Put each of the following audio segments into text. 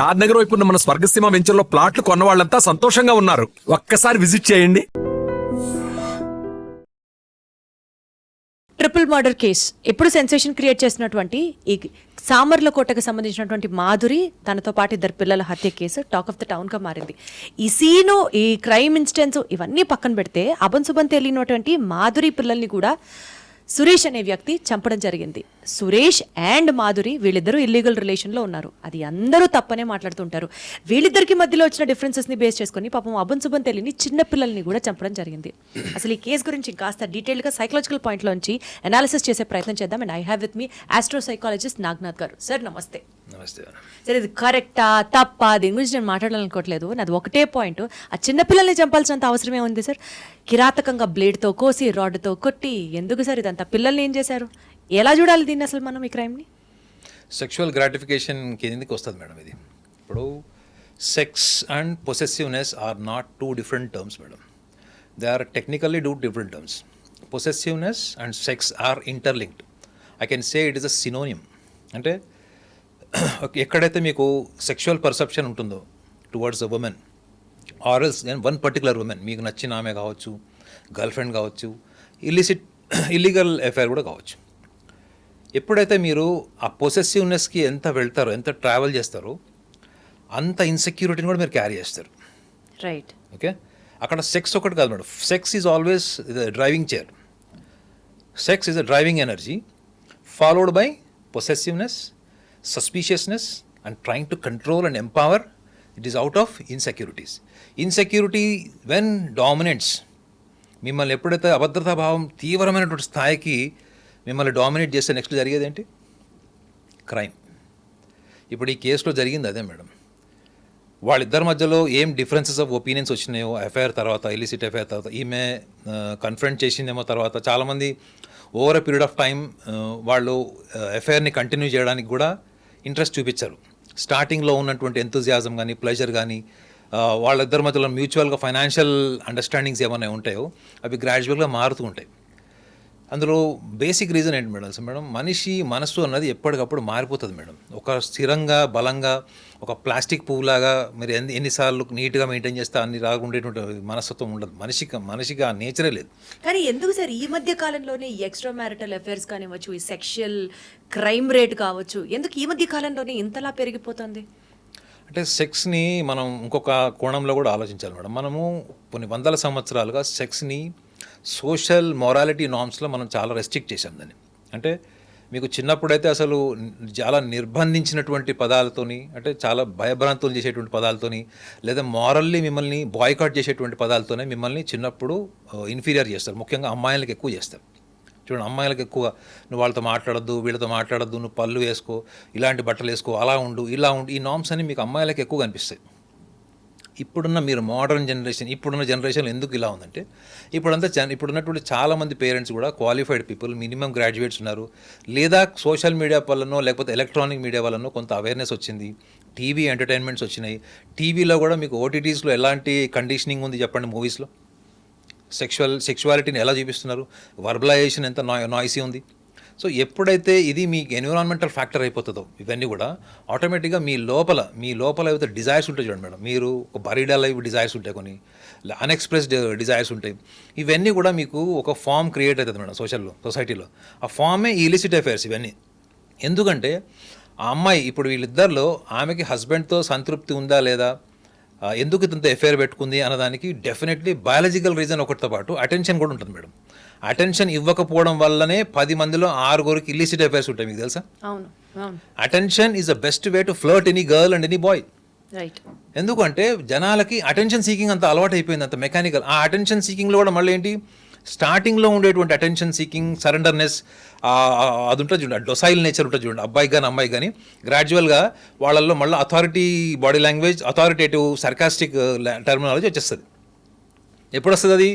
షాద్ నగర్ వైపు ఉన్న మన స్వర్గసీమ వెంచర్లో ప్లాట్లు కొన్న వాళ్ళంతా సంతోషంగా ఉన్నారు. ఒక్కసారి విజిట్ చేయండి. Triple murder case. ఎప్పుడు సెన్సేషన్ క్రియేట్ చేసినటువంటి ఈ సామర్ల కోటకు సంబంధించినటువంటి మాధురి తనతో పాటు ఇద్దరు పిల్లల హత్య కేసు టాక్ ఆఫ్ ద టౌన్గా మారింది. ఈ సీను ఈ క్రైమ్ ఇన్సిడెంట్స్ ఇవన్నీ పక్కన పెడితే అబన్ సుబన్ తెలియనటువంటి మాధురి పిల్లల్ని కూడా సురేష్ అనే వ్యక్తి చంపడం జరిగింది. సురేష్ అండ్ మాధురి వీళ్ళిద్దరూ ఇల్లీగల్ రిలేషన్లో ఉన్నారు. అది అందరూ తప్పనే మాట్లాడుతుంటారు. వీళ్ళిద్దరికి మధ్యలో వచ్చిన డిఫరెన్సెస్ని బేస్ చేసుకొని పాపం అభం శుభం తెలియని చిన్న పిల్లల్ని కూడా చంపడం జరిగింది. అసలు ఈ కేసు గురించి కాస్త డీటెయిల్గా సైకలాజికల్ పాయింట్లోంచి అనాలిసిస్ చేసే ప్రయత్నం చేద్దాం. And I have with me astro psychologist Nagnath garu. Sir నమస్తే. నమస్తే సరే ఇది కరెక్టా తప్ప? దీని గురించి నేను మాట్లాడాలనుకోవట్లేదు. నాది ఒకటే పాయింట్ ఆ చిన్న పిల్లల్ని చంపాల్సినంత అవసరమే ఉంది సార్. కిరాతకంగా బ్లేడ్తో కోసి రాడ్తో కొట్టి ఎందుకు సార్ ఇదంతా పిల్లల్ని ఏం చేశారు? ఎలా చూడాలి దీన్ని అసలు మనం ఈ క్రైమ్ని సెక్షువల్ గ్రాటిఫికేషన్ కిందకి వస్తుంది మేడం ఇది. ఇప్పుడు sex and possessiveness are not two different terms madam. They are technically two different terms possessiveness and sex are interlinked I can say it is a synonym అంటే ఎక్కడైతే మీకు సెక్షువల్ పర్సెప్షన్ ఉంటుందో towards a women or else one particular women మీకు నచ్చిన ఆమె కావచ్చు girl friend కావచ్చు illicit illegal affair కూడా కావచ్చు. ఎప్పుడైతే మీరు ఆ పొసెసివ్నెస్కి ఎంత వెళ్తారో ఎంత ట్రావెల్ చేస్తారో అంత ఇన్సెక్యూరిటీని కూడా మీరు క్యారీ చేస్తారు. రైట్ ఓకే అక్కడ సెక్స్ ఒకటి కాదు madam. Sex is always driving chair sex is a driving energy followed by possessiveness suspiciousness and trying to control and empower it is out of insecurities insecurity when dominates మిమ్మల్ని ఎప్పుడైతే అభద్రతా భావం తీవ్రమైనటువంటి స్థాయికి మిమ్మల్ని డామినేట్ చేస్తే నెక్స్ట్ జరిగేది ఏంటి క్రైమ్. ఇప్పుడు ఈ కేసులో జరిగింది అదే మేడం. వాళ్ళిద్దరి మధ్యలో ఏం డిఫరెన్సెస్ ఆఫ్ ఒపీనియన్స్ వచ్చినాయో ఎఫ్ఐఆర్ తర్వాత ఇలిసిట్ ఎఫ్ఐఆర్ తర్వాత ఈమె కన్ఫ్రంట్ చేసిందేమో తర్వాత చాలామంది over a period of time వాళ్ళు ఎఫ్ఐఆర్ని కంటిన్యూ చేయడానికి కూడా ఇంట్రెస్ట్ చూపించారు. స్టార్టింగ్లో ఉన్నటువంటి ఎంతూజియాజం కానీ ప్లెజర్ కానీ వాళ్ళిద్దరి మధ్యలో మ్యూచువల్గా ఫైనాన్షియల్ అండర్స్టాండింగ్స్ ఏమైనా ఉంటాయో అవి గ్రాడ్యువల్గా మారుతూ ఉంటాయి. అందులో బేసిక్ రీజన్ ఏంటి మేడం? అసలు మేడం మనిషి మనస్సు అన్నది ఎప్పటికప్పుడు మారిపోతుంది మేడం. ఒక స్థిరంగా బలంగా ఒక ప్లాస్టిక్ పువ్వులాగా మీరు ఎన్ని ఎన్నిసార్లు నీట్గా మెయింటైన్ చేస్తే అన్ని రాకుండేటువంటి మనస్తత్వం ఉండదు. మనిషికి మనిషికి ఆ నేచరే లేదు. కానీ ఎందుకు సార్? ఈ మధ్య కాలంలోనే ఈ ఎక్స్ట్రా మ్యారిటల్ అఫైర్స్ కానివ్వచ్చు ఈ సెక్షువల్ క్రైమ్ రేట్ కావచ్చు ఎందుకు ఈ మధ్య కాలంలోనే ఇంతలా పెరిగిపోతుంది? అంటే సెక్స్ని మనం ఇంకొక కోణంలో కూడా ఆలోచించాలి మేడం. మనము కొన్ని వందల సంవత్సరాలుగా సెక్స్ని సోషల్ మొరాలిటీ నామ్స్లో మనం చాలా రెస్ట్రిక్ట్ చేసాం దాన్ని. అంటే మీకు చిన్నప్పుడైతే అసలు చాలా నిర్బంధించినటువంటి పదాలతోని అంటే చాలా భయభ్రాంతులు చేసేటువంటి పదాలతోని లేదా మారల్లీ మిమ్మల్ని బాయ్కాట్ చేసేటువంటి పదాలతోనే మిమ్మల్ని చిన్నప్పుడు uh, ఇన్ఫీరియర్ చేస్తారు. ముఖ్యంగా అమ్మాయిలకు ఎక్కువ చేస్తారు. చూడండి అమ్మాయిలకు ఎక్కువ నువ్వు వాళ్ళతో మాట్లాడద్దు వీళ్ళతో మాట్లాడద్దు నువ్వు పళ్ళు వేసుకో ఇలాంటి బట్టలు వేసుకో అలా ఉండు ఇలా ఉండు ఈ నామ్స్ అని మీకు అమ్మాయిలకు ఎక్కువ కనిపిస్తాయి ఇప్పుడున్న మీరు మోడర్న్ జనరేషన్ ఇప్పుడున్న జనరేషన్ ఎందుకు ఇలా ఉందంటే ఇప్పుడంతా జన్ ఇప్పుడున్నటువంటి చాలామంది పేరెంట్స్ కూడా క్వాలిఫైడ్ పీపుల్ మినిమం గ్రాడ్యుయేట్స్ ఉన్నారు. లేదా సోషల్ మీడియా వల్లనో లేకపోతే ఎలక్ట్రానిక్ మీడియా వల్లనో కొంత అవేర్నెస్ వచ్చింది. టీవీ ఎంటర్టైన్మెంట్స్ వచ్చినాయి. టీవీలో కూడా మీకు ఓటీటీస్లో ఎలాంటి కండిషనింగ్ ఉంది చెప్పండి మూవీస్లో సెక్షువల్ సెక్షువాలిటీని ఎలా చూపిస్తున్నారు? వర్బలైజేషన్ ఎంత నాయిసీ ఉంది? సో ఎప్పుడైతే ఇది మీ ఎన్విరాన్మెంటల్ ఫ్యాక్టర్ అయిపోతుందో ఇవన్నీ కూడా ఆటోమేటిక్గా మీ లోపల మీ లోపల ఏవైతే డిజైర్స్ ఉంటాయి చూడండి మేడం. మీరు ఒక బరీడా లైవ్ డిజైర్స్ ఉంటాయి కొన్ని అన్ఎక్స్ప్రెస్డ్ డిజైర్స్ ఉంటాయి. ఇవన్నీ కూడా మీకు ఒక ఫామ్ క్రియేట్ అవుతుంది మేడం సోషల్లో సొసైటీలో ఆ ఫామే ఇలిసిట్ అఫైర్స్ ఇవన్నీ. ఎందుకంటే ఆ అమ్మాయి ఇప్పుడు వీళ్ళిద్దరిలో ఆమెకి హస్బెండ్తో సంతృప్తి ఉందా లేదా? ఎందుకు ఇంత ఎఫైర్ పెట్టుకుంది అన్నదానికి డెఫినెట్లీ బయాలజికల్ రీజన్ ఒకటితో పాటు అటెన్షన్ కూడా ఉంటుంది మేడం. అటెన్షన్ ఇవ్వకపోవడం వల్లనే పది మందిలో ఆరుగురికి ఇల్లిసిట్ అఫైర్స్ ఉంటాయి మీకు తెలుసా? Attention is the best way to flirt any girl and any boy ఎందుకంటే జనాలకి అటెన్షన్ సీకింగ్ అంత అలవాటు అయిపోయింది అంత మెకానికల్ ఆ అటెన్షన్ సీకింగ్లో కూడా మళ్ళీ ఏంటి? స్టార్టింగ్లో ఉండేటువంటి అటెన్షన్ సీకింగ్ సరెండర్నెస్ అది ఉంటుంది చూడండి డొసైల్ నేచర్ ఉంటుంది చూడండి అబ్బాయి కానీ అమ్మాయి కానీ గ్రాడ్యువల్గా వాళ్ళల్లో మళ్ళీ authority body language authoritative sarcastic terminology వచ్చేస్తుంది. ఎప్పుడు వస్తుంది అది?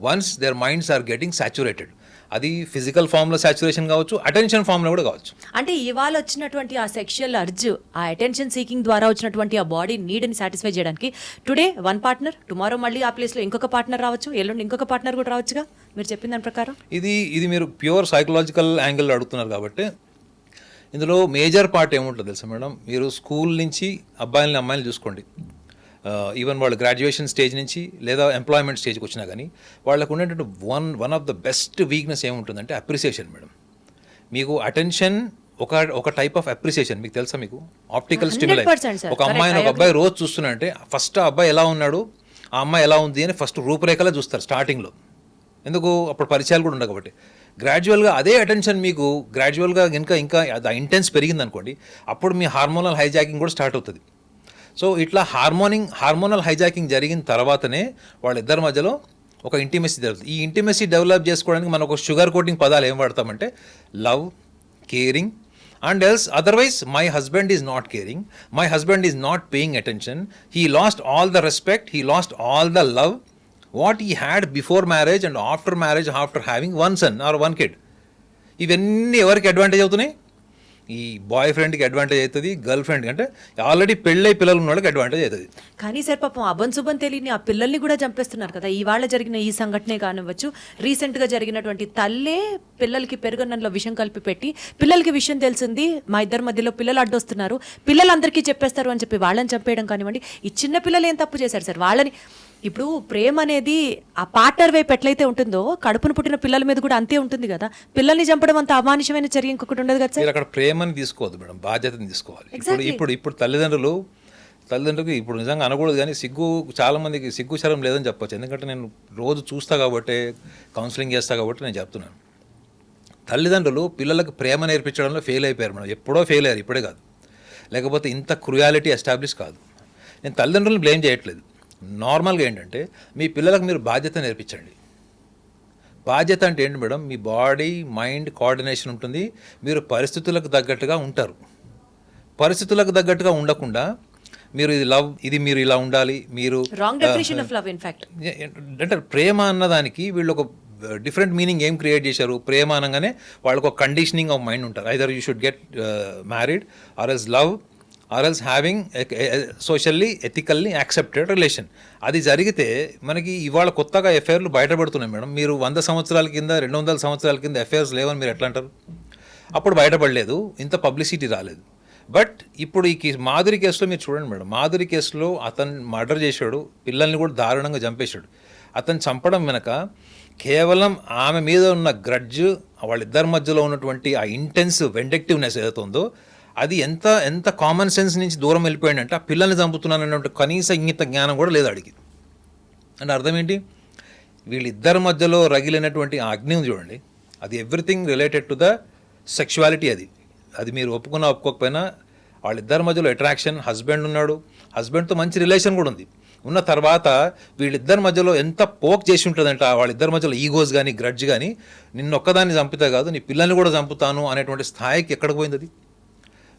Once their minds are getting saturated అది ఫిజికల్ ఫామ్లో సాచురేషన్ కావచ్చు అటెన్షన్ ఫామ్లో కూడా కావచ్చు. అంటే ఇవాళ వచ్చినటువంటి ఆ సెక్షువల్ అర్జ్ ఆ అటెన్షన్ సీకింగ్ ద్వారా వచ్చినటువంటి ఆ బాడీ నీడ్ని సాటిస్ఫై చేయడానికి టుడే వన్ పార్ట్నర్ టుమారో మళ్ళీ ఆ ప్లేస్లో ఇంకొక పార్ట్నర్ రావచ్చు ఎల్లుండి ఇంకొక పార్ట్నర్ కూడా రావచ్చుగా? మీరు చెప్పిన దాని ప్రకారం? ఇది ఇది మీరు ప్యూర్ సైకలాజికల్ యాంగిల్ అడుగుతున్నారు కాబట్టి ఇందులో మేజర్ పార్ట్ ఏముంటుంది తెలుసా మేడం? మీరు స్కూల్ నుంచి అబ్బాయిలని అమ్మాయిని చూసుకోండి. ఈవెన్ వాళ్ళు గ్రాడ్యుయేషన్ స్టేజ్ నుంచి లేదా ఎంప్లాయ్మెంట్ స్టేజ్కి వచ్చినా కానీ వాళ్ళకు ఉండేటువంటి one one of the best weakness ఏముంటుందంటే అప్రిసియేషన్ మేడం. మీకు అటెన్షన్ ఒక ఒక టైప్ ఆఫ్ అప్రిసియేషన్ మీకు తెలుసా మీకు? Optical stimuli 100% sir. ఒక అమ్మాయిని ఒక అబ్బాయి రోజు చూస్తున్నాడంటే ఫస్ట్ ఆ అబ్బాయి ఎలా ఉన్నాడు? ఆ అమ్మాయి ఎలా ఉంది అని ఫస్ట్ రూపురేఖలా చూస్తారు స్టార్టింగ్లో ఎందుకు? అప్పుడు పరిచయాలు కూడా ఉండవు కాబట్టి. గ్రాడ్యువల్గా అదే అటెన్షన్ మీకు గ్రాడ్యువల్గా ఇంకా ఇంకా ఇంటెన్స్ పెరిగింది అనుకోండి అప్పుడు మీ హార్మోనల్ హైజాకింగ్ కూడా స్టార్ట్ అవుతుంది. సో ఇట్లా హార్మోనింగ్ హార్మోనల్ హైజాకింగ్ జరిగిన తర్వాతనే వాళ్ళిద్దరి మధ్యలో ఒక ఇంటిమెసీ జరుగుతుంది. ఈ ఇంటిమెసీ డెవలప్ చేసుకోవడానికి మనం ఒక షుగర్ కోటింగ్ పదాలు ఏం వాడతామంటే love caring and else otherwise my husband is not caring my husband is not paying attention he lost all the respect he lost all the love what he had before marriage and after marriage after having one son or one kid ఇవన్నీ ఎవరికి advantage అవుతున్నాయి? ఈ bye ఫ్రెండ్కి advantage అవుతుంది girl friend అంటే already పెళ్ళై పిల్లలు ఉన్న వాళ్ళకి అడ్వాంటేజ్ అవుతుంది. కానీ సార్ పాపం అబన్ శుభన్ తెలియని ఆ పిల్లల్ని కూడా చంపేస్తున్నారు కదా. ఇవాళ జరిగిన ఈ సంఘటనే కానివ్వచ్చు రీసెంట్గా జరిగినటువంటి తల్లే పిల్లలకి పెరుగన్నంలో విషం కలిపి పెట్టి పిల్లలకి విషయం తెలిసింది మా ఇద్దరి మధ్యలో పిల్లలు అడ్డొస్తున్నారు పిల్లలందరికీ చెప్పేస్తారు అని చెప్పి వాళ్ళని చంపేయడం కానివ్వండి ఈ చిన్న పిల్లలు ఏం తప్పు చేశారు సార్? వాళ్ళని ఇప్పుడు ప్రేమ అనేది ఆ పార్ట్నర్ వైపు ఎట్లయితే ఉంటుందో కడుపును పుట్టిన పిల్లల మీద కూడా అంతే ఉంటుంది కదా. పిల్లల్ని చంపడం అంత అమానుషమైన చర్య ఇంకొకటి ఉండదు కదా మీరు అక్కడ ప్రేమని తీసుకోవద్దు మేడం బాధ్యతని తీసుకోవాలి. ఇప్పుడు ఇప్పుడు ఇప్పుడు తల్లిదండ్రులు తల్లిదండ్రులకు ఇప్పుడు నిజంగా అనకూడదు కానీ సిగ్గు చాలా మందికి సిగ్గు శరం లేదని చెప్పొచ్చు. ఎందుకంటే నేను రోజు చూస్తా కాబట్టి కౌన్సిలింగ్ చేస్తా కాబట్టి నేను చెప్తున్నాను. తల్లిదండ్రులు పిల్లలకు ప్రేమ నేర్పించడంలో ఫెయిల్ అయిపోయారు మేడం. ఎప్పుడో ఫెయిల్ అయ్యారు ఇప్పుడే కాదు. లేకపోతే ఇంత క్రుయాలిటీ ఎస్టాబ్లిష్ కాదు. నేను తల్లిదండ్రులను బ్లేమ్ చేయట్లేదు. నార్మల్గా ఏంటంటే మీ పిల్లలకు మీరు బాధ్యత నేర్పించండి. బాధ్యత అంటే ఏంటి మేడం? మీ బాడీ మైండ్ కోఆర్డినేషన్ ఉంటుంది. మీరు పరిస్థితులకు తగ్గట్టుగా ఉంటారు. పరిస్థితులకు తగ్గట్టుగా ఉండకుండా మీరు ఇది లవ్ ఇది మీరు ఇలా ఉండాలి మీరు అంటే ప్రేమ అన్నదానికి వీళ్ళు ఒక డిఫరెంట్ మీనింగ్ ఏం క్రియేట్ చేశారు? ప్రేమ అనగానే వాళ్ళకు ఒక కండిషనింగ్ ఆఫ్ మైండ్ ఉంటారు. Either you should get married or as love or else having socially ethically accepted relation. అది జరిగితే మనకి ఇవాళ కొత్తగా ఎఫ్ఐఆర్లు బయటపడుతున్నాయి మేడం. మీరు వంద సంవత్సరాల కింద రెండు వందల సంవత్సరాల కింద ఎఫ్ఐఆర్స్ లేవని మీరు ఎట్లా అంటారు? అప్పుడు బయటపడలేదు. ఇంత పబ్లిసిటీ రాలేదు. బట్ ఇప్పుడు ఈ కేసు మాధురి కేసులో మీరు చూడండి మేడం. మాధురి కేసులో అతను మర్డర్ చేశాడు. పిల్లల్ని కూడా దారుణంగా చంపేశాడు. అతను చంపడం వెనక కేవలం ఆమె మీద ఉన్న గ్రడ్జ్ వాళ్ళిద్దరి మధ్యలో ఉన్నటువంటి ఆ ఇంటెన్స్ వెండెక్టివ్నెస్ ఏదైతే ఉందో అది ఎంత ఎంత కామన్ సెన్స్ నుంచి దూరం వెళ్ళిపోయాడంటే ఆ పిల్లల్ని చంపుతున్నాను అన్నట్టు కనీస ఇంగిత జ్ఞానం కూడా లేదు అడిగి అంటే అర్థం ఏంటి? వీళ్ళిద్దరి మధ్యలో రగిలినటువంటి ఆ అగ్ని ఉంది చూడండి. అది everything related to the sexuality అది. అది మీరు ఒప్పుకున్నా ఒప్పుకోకపోయినా వాళ్ళిద్దరి మధ్యలో అట్రాక్షన్ హస్బెండ్ ఉన్నాడు. హస్బెండ్తో మంచి రిలేషన్ కూడా ఉంది. ఉన్న తర్వాత వీళ్ళిద్దరి మధ్యలో ఎంత పోక్ చేసి ఉంటుందంట వాళ్ళిద్దరి మధ్యలో ఈగోస్ కానీ గ్రడ్జ్ కానీ నిన్న ఒక్కదాన్ని చంపితే కాదు నీ పిల్లల్ని కూడా చంపుతాను అనేటువంటి స్థాయికి ఎక్కడికి పోయింది అది?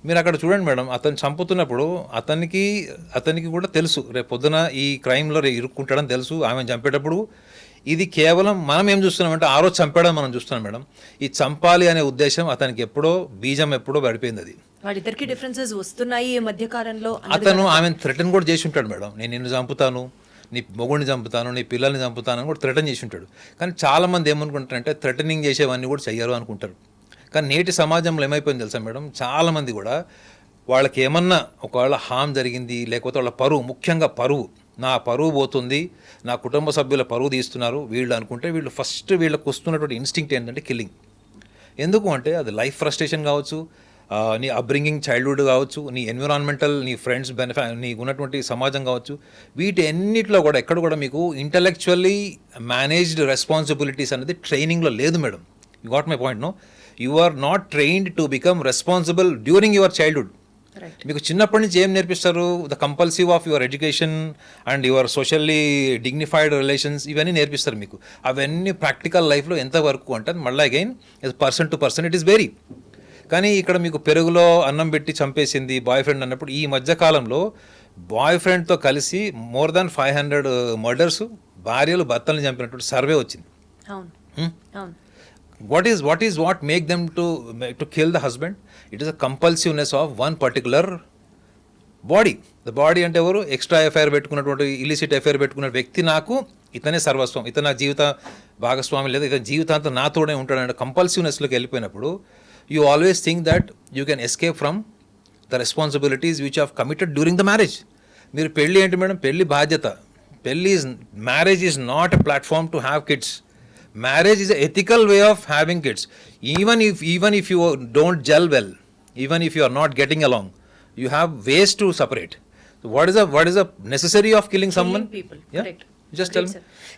మీరు అక్కడ చూడండి మేడం అతను చంపుతున్నప్పుడు అతనికి అతనికి కూడా తెలుసు. రేపు పొద్దున ఈ క్రైమ్లో ఇరుక్కుంటాడని తెలుసు ఆమె చంపేటప్పుడు. ఇది కేవలం మనం ఏం చూస్తున్నామంటే ఆ రోజు చంపడం మనం చూస్తున్నాం మేడం. ఈ చంపాలి అనే ఉద్దేశం అతనికి ఎప్పుడో బీజం ఎప్పుడో పడిపోయింది అది. వాళ్ళిద్దరికి డిఫరెన్సెస్ వస్తున్నాయి ఈ మధ్య కాలంలో అతను ఆమెను థ్రెటన్ కూడా చేసి ఉంటాడు మేడం. నేను నిన్ను చంపుతాను నీ మొగుడిని చంపుతాను నీ పిల్లల్ని చంపుతాను అని కూడా థ్రెటన్ చేసి ఉంటాడు. కానీ చాలామంది ఏమనుకుంటారంటే థ్రెటనింగ్ చేసేవన్నీ కూడా చెయ్యరు అనుకుంటారు. కానీ నేటి సమాజంలో ఏమైపోయింది తెలుసా మేడం? చాలామంది కూడా వాళ్ళకి ఏమన్నా ఒకవేళ హామ్ జరిగింది లేకపోతే వాళ్ళ పరువు ముఖ్యంగా పరువు నా పరువు పోతుంది నా కుటుంబ సభ్యుల పరువు తీస్తున్నారు వీళ్ళు అనుకుంటే వీళ్ళు ఫస్ట్ వీళ్ళకి వస్తున్నటువంటి ఇన్స్టింక్ట్ ఏంటంటే కిల్లింగ్. ఎందుకు అంటే అది లైఫ్ ఫ్రస్ట్రేషన్ కావచ్చు నీ అబ్రింగింగ్ చైల్డ్హుడ్ కావచ్చు నీ ఎన్విరాన్మెంటల్ నీ ఫ్రెండ్స్ బెనిఫి నీకు ఉన్నటువంటి సమాజం కావచ్చు వీటి అన్నిటిలో కూడా ఎక్కడ కూడా మీకు ఇంటలెక్చువల్లీ మేనేజ్డ్ రెస్పాన్సిబిలిటీస్ అనేది ట్రైనింగ్లో లేదు madam. You got my point no you are not trained to become responsible during your childhood మీకు చిన్నప్పటి నుంచి ఏం నేర్పిస్తారు? The compulsive of your education and your socially dignified relations ఇవన్నీ నేర్పిస్తారు మీకు. అవన్నీ ప్రాక్టికల్ లైఫ్లో ఎంతవరకు అంటే మళ్ళీ again person to person it is very కానీ ఇక్కడ మీకు పెరుగులో అన్నం పెట్టి చంపేసింది బాయ్ ఫ్రెండ్ అన్నప్పుడు ఈ మధ్య కాలంలో బాయ్ ఫ్రెండ్తో కలిసి more than five hundred murders భార్యలు భర్తలను చంపినటువంటి సర్వే వచ్చింది. అవును? అవును. What is what is what make them to to kill the husband it is a compulsiveness of one particular body the body అంటే ఎవరు? ఎక్స్ట్రా ఎఫ్ఐఆర్ పెట్టుకున్నటువంటి ఇలిసిట్ ఎఫ్ఐఆర్ పెట్టుకున్న వ్యక్తి నాకు ఇతనే సర్వస్వం. ఇతను నా జీవిత భాగస్వామి లేదా ఇతని జీవితాంతం నాతోనే ఉంటాడు కంపల్సివ్నెస్లోకి వెళ్ళిపోయినప్పుడు you always think that you can escape from the responsibilities which of committed during the marriage మీరు పెళ్ళి ఏంటి మేడం? పెళ్ళి బాధ్యత. పెళ్ళి is marriage is not a platform to have kids marriage is ethical way of having kids even if even if you don't gel well even if you are not getting along you have ways to separate what is what is the necessary of killing someone just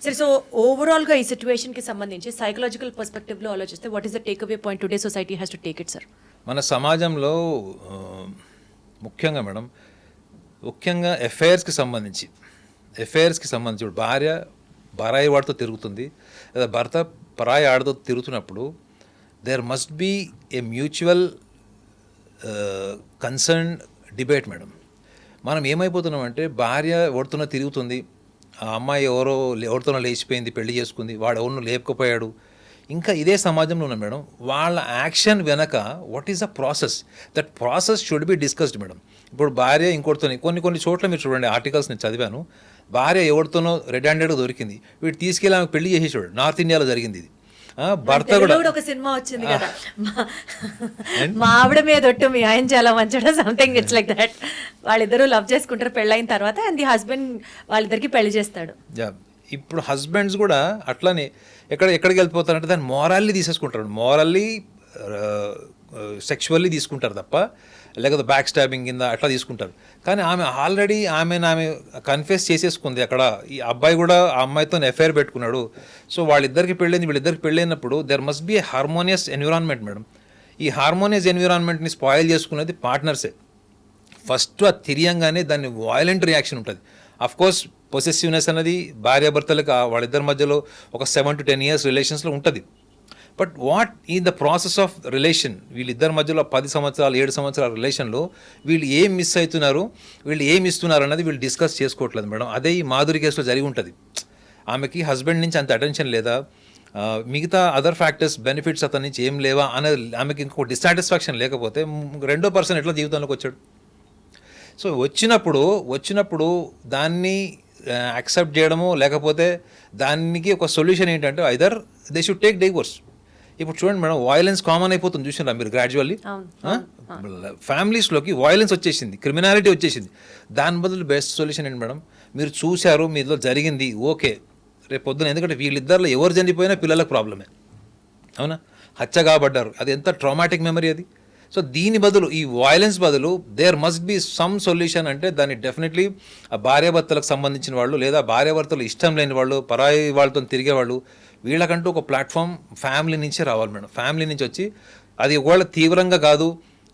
సరే so ఓవరాల్గా ఈ సిచ్యువేషన్కి సంబంధించి psychological పర్స్పెక్టివ్లో ఆలోచిస్తే what is the take away point today society has to take it sir మన సమాజంలో ముఖ్యంగా మేడం ముఖ్యంగా ఎఫైర్స్కి సంబంధించి ఎఫైర్స్కి సంబంధించి భార్య పరాయి వాడితో తిరుగుతుంది లేదా భర్త పరాయి ఆడతో తిరుగుతున్నప్పుడు there must be a mutual concern debate madam మనం ఏమైపోతున్నామంటే భార్య ఎవరితోనో తిరుగుతుంది ఆ అమ్మాయి ఎవరో ఎవరితోనో లేచిపోయింది పెళ్ళి చేసుకుంది వాడు ఎవరినో లేపకపోయాడు. ఇంకా ఇదే సమాజంలో ఉన్నాం మేడం వాళ్ళ యాక్షన్ వెనక what is the process that process should be discussed madam ఇప్పుడు భార్య ఇంకోటితో కొన్ని కొన్ని చోట్ల మీరు చూడండి ఆర్టికల్స్ నేను చదివాను. భార్య ఎవరితోనో రెడ్ హ్యాండెడ్గా దొరికింది. వీడు తీసుకెళ్ళి ఆమె పెళ్ళి చేసి చూడు నార్త్ ఇండియాలో జరిగింది ఇది. ఆ, భర్త కూడా ఒక సినిమా వచ్చింది కదా. మా- ఆవిడ మీద ఒట్టు మీ ఆయన చాలా మంచోడు సంథింగ్ ఇట్స్ లైక్ దట్ వాళ్ళిద్దరూ లవ్ చేసుకుంటారు పెళ్ళైన తర్వాత అండ్ ది హస్బెండ్ వాళ్ళిద్దరికి పెళ్ళి చేస్తాడు. ఇప్పుడు హస్బెండ్స్ కూడా అట్లానే ఎక్కడ ఎక్కడికి వెళ్ళిపోతారంటే దాన్ని మోరల్లీ తీసేసుకుంటారు. మోరల్లీ సెక్షువల్లీ తీసుకుంటారు తప్ప లేకపోతే బ్యాక్ స్టాబింగ్ కింద అట్లా తీసుకుంటారు. కానీ ఆమె ఆల్రెడీ ఆమెను ఆమె కన్ఫెస్ చేసేసుకుంది. అక్కడ ఈ అబ్బాయి కూడా ఆ అమ్మాయితో ఎఫ్ఐఆర్ పెట్టుకున్నాడు. సో వాళ్ళిద్దరికి పెళ్ళైంది. వీళ్ళిద్దరికి పెళ్ళైనప్పుడు there must be a harmonious environment madam ఈ హార్మోనియస్ ఎన్విరాన్మెంట్ని స్పాయిల్ చేసుకునేది పార్ట్నర్సే ఫస్ట్ అది తిరియంగానే దాన్ని వాయిలెంట్ రియాక్షన్ ఉంటుంది. కోర్స్ పొసెసివ్నెస్ అనేది భార్యాభర్తలకు వాళ్ళిద్దరి మధ్యలో ఒక సెవెన్ టు టెన్ ఇయర్స్ రిలేషన్స్లో ఉంటుంది. But what is the process of relation వీళ్ళిద్దరి మధ్యలో పది సంవత్సరాలు ఏడు సంవత్సరాల రిలేషన్లో వీళ్ళు ఏం మిస్ అవుతున్నారు వీళ్ళు ఏం ఇస్తున్నారు అన్నది వీళ్ళు డిస్కస్ చేసుకోవట్లేదు మేడం. అదే ఈ మాధురి కేసులో జరిగి ఉంటుంది. ఆమెకి హస్బెండ్ నుంచి అంత అటెన్షన్ లేదా? మిగతా అదర్ ఫ్యాక్టర్స్ బెనిఫిట్స్ అతని నుంచి ఏం లేవా అనేది ఆమెకి ఇంకో డిస్సాటిస్ఫాక్షన్ లేకపోతే రెండో పర్సన్ ఎట్లా జీవితంలోకి వచ్చాడు? సో వచ్చినప్పుడు వచ్చినప్పుడు దాన్ని యాక్సెప్ట్ చేయడము లేకపోతే దానికి ఒక సొల్యూషన్ ఏంటంటే either they should take divorce ఇప్పుడు చూడండి మేడం వాయిలెన్స్ కామన్ అయిపోతుంది. చూసినారా మీరు గ్రాడ్యువల్లీ ఫ్యామిలీస్లోకి వాయిలెన్స్ వచ్చేసింది క్రిమినాలిటీ వచ్చేసింది. దాని బదులు బెస్ట్ సొల్యూషన్ ఏంటి మేడం? మీరు చూశారు మీలో జరిగింది ఓకే. రేపు పొద్దున ఎందుకంటే వీళ్ళిద్దరిలో ఎవరు చనిపోయినా పిల్లలకు ప్రాబ్లమే అవునా? హత్య కాబడ్డారు. అది ఎంత ట్రామాటిక్ మెమరీ అది? సో దీని బదులు ఈ వాయిలెన్స్ బదులు there must be some solution అంటే దాన్ని డెఫినెట్లీ ఆ భార్యాభర్తలకు సంబంధించిన వాళ్ళు లేదా భార్యాభర్తలు ఇష్టం లేని వాళ్ళు పరాయి వాళ్ళతో తిరిగే వాళ్ళు వీళ్ళకంటూ ఒక ప్లాట్ఫామ్ ఫ్యామిలీ నుంచి రావాలి మేడం. ఫ్యామిలీ నుంచి వచ్చి అది ఒకవేళ తీవ్రంగా కాదు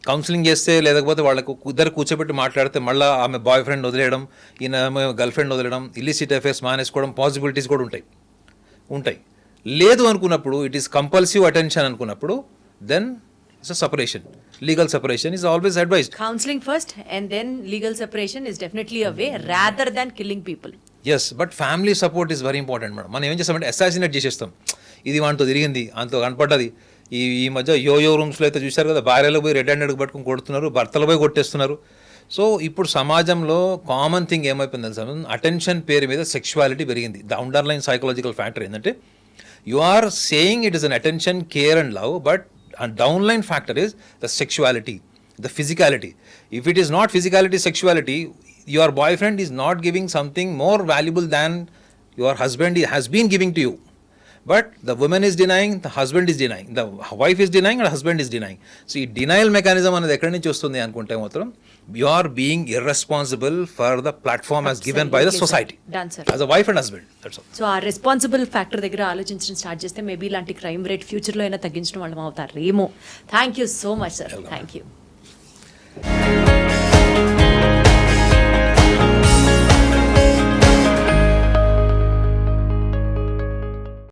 కౌన్సిలింగ్ చేస్తే లేకపోతే వాళ్ళకు ఇద్దరు కూర్చోబెట్టి మాట్లాడితే మళ్ళీ ఆమె బాయ్ ఫ్రెండ్ వదిలేయడం ఈయన గర్ల్ ఫ్రెండ్ వదిలేయడం ఇల్లిసిట్ అఫేర్స్ మానేసుకోవడం పాసిబిలిటీస్ కూడా ఉంటాయి. ఉంటాయి. లేదు అనుకున్నప్పుడు ఇట్ ఈస్ కంపల్సివ్ అటెన్షన్ అనుకున్నప్పుడు then it's a separation legal separation is always advised counselling first and then legal separation is definitely a way rather than killing people yes but family support is very important madam మనం ఏం చేస్తామంటే assassinate చేసేస్తాం. ఇది వాటితో తిరిగింది అంతో కనపడ్డది. ఈ ఈ మధ్య యో యో రూమ్స్లో అయితే చూశారు కదా భార్యలో పోయి రెడ్ హ్యాండెడ్ పట్టుకుని కొడుతున్నారు భర్తలు పోయి కొట్టేస్తున్నారు. సో ఇప్పుడు సమాజంలో కామన్ థింగ్ ఏమైపోయింది తెలుసా అటెన్షన్ పేరు మీద సెక్షువాలిటీ పెరిగింది. ద అండర్లైన్ సైకలాజికల్ ఫ్యాక్టర్ ఏంటంటే you are saying it is an attention care and love but downline factor is the sexuality the physicality if it is not physicality sexuality your boyfriend is not giving something more valuable than your husband has been giving to you. But the woman is denying, the husband is denying, the wife is denying, and husband is denying. So, ఈ denial mechanism అనేది ఎక్కడి నుంచి వస్తుంది అనుకుంటే మాత్రం you are being irresponsible for the platform as given by the. Society. As a wife and husband that's so uh responsible factor దగ్గర ఆలోచించడం start చేస్తే మేబీ ఇలాంటి క్రైమ్ రేట్ ఫ్యూచర్లో అయినా తగ్గించడం వాళ్ళం అవుతారేమో thank you so much sir thank you